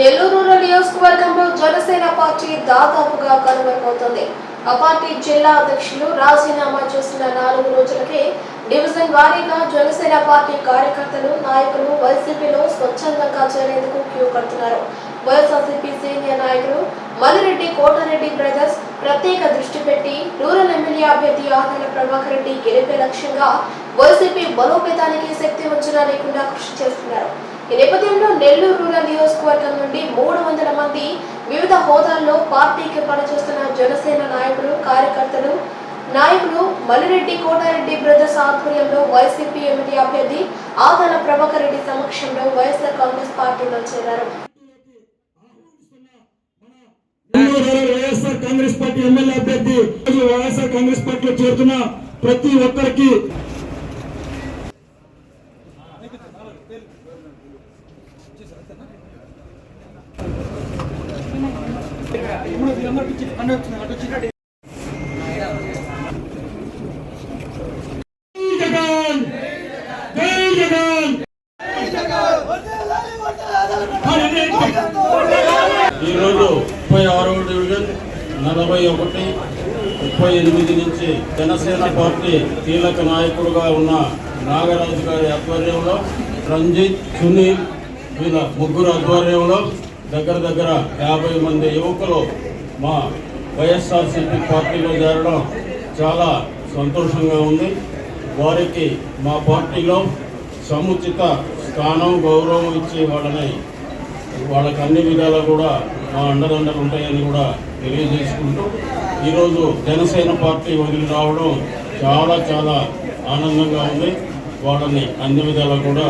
నెల్లూరు నియోజకవర్గంలో జనసేన పార్టీ దాదాపుగా కనుమైపోతుంది ఆ పార్టీ జిల్లా అధ్యక్షులు రాజీనామా చేసిన నాలుగు రోజులకే డివిజన్ వారీగా జనసేన పార్టీ కార్యకర్తలు నాయకులు వైసీపీలో స్వచ్ఛందంగా చేరేందుకు క్యూ కడుతున్నారు. వైఎస్ఆర్సీపీ సీనియర్ నాయకులు మల్లిరెడ్డి కోటారెడ్డి బ్రదర్స్ ప్రత్యేక దృష్టి పెట్టి రూరల్ ఎమ్మెల్యే అభ్యర్థి ఆదాల ప్రభాకర్ రెడ్డి గెలిపే లక్ష్యంగా వైసీపీ బలోపేతానికి శక్తి వంచన లేకుండా కృషి చేస్తున్నారు. ఈ నేపథ్యంలో నెల్లూరు నియోజకవర్గం నుండి మూడు వందల మంది వివిధ హోదాల్లో పార్టీకి పనిచేస్తున్న జనసేన నాయకులు కార్యకర్తలు. నాయకులు మల్లిరెడ్డి కోటారెడ్డి బ్రదర్స్ ఆధ్వర్యంలో వైసీపీ ఎమ్మెల్యే అభ్యర్థి ఆదాల ప్రభాకర్ రెడ్డి సమక్షంలో వైఎస్ఆర్ కాంగ్రెస్ పార్టీలో చేరారు. వైఎస్ఆర్ కాంగ్రెస్ పార్టీ ఎమ్మెల్యే అభ్యర్థి వైఎస్ఆర్ కాంగ్రెస్ పార్టీలో చేరుతున్న ప్రతి ఒక్కరికి ఈరోజు ముప్పై ఆరవ డివిజన్ నలభై ఒకటి ముప్పై ఎనిమిది నుంచి జనసేన పార్టీ కీలక నాయకుడుగా ఉన్న నాగరాజు గారి ఆధ్వర్యంలో రంజిత్ సునీల్ వీళ్ళ ముగ్గురు ఆధ్వర్యంలో దగ్గర దగ్గర యాభై మంది యువకులు మా వైఎస్ఆర్సీపీ పార్టీలో చేరడం చాలా సంతోషంగా ఉంది. వారికి మా పార్టీలో సముచిత స్థానం గౌరవం ఇచ్చి వాళ్ళని వాళ్ళకి అన్ని విధాలా కూడా మా అండదండలు ఉంటాయని కూడా తెలియజేసుకుంటూ ఈరోజు జనసేన పార్టీ వదిలి రావడం చాలా చాలా ఆనందంగా ఉంది. వాళ్ళని అన్ని విధాలా కూడా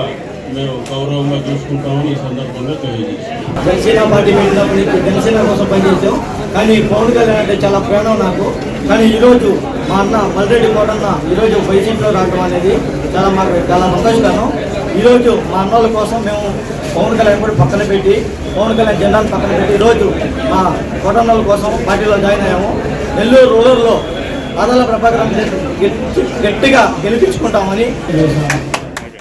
మేము గౌరవంగా చూసుకుంటామని ఈ సందర్భంగా తెలియజేస్తాం జనసేన పార్టీ పెట్టినప్పటి నుంచి జనసేన కోసం పనిచేసాం కానీ పవన్ కళ్యాణ్ అంటే చాలా ప్రేమ నాకు. కానీ ఈరోజు మా అన్న మల్రెడ్డి కోటన్న ఈరోజు వైసీపీలో రావడం అనేది చాలా మాకు చాలా సంతోషకరం. ఈరోజు మా అన్నల కోసం మేము పవన్ కళ్యాణ్ కూడా పక్కన పెట్టి పవన్ కళ్యాణ్ జెండాను పక్కన పెట్టి ఈరోజు మా కోటన్నోళ్ళ కోసం పార్టీలో జాయిన్ అయ్యాము. నెల్లూరు రూరల్లో ఆదాల ప్రభాకరం గట్టిగా గెలిపించుకుంటామని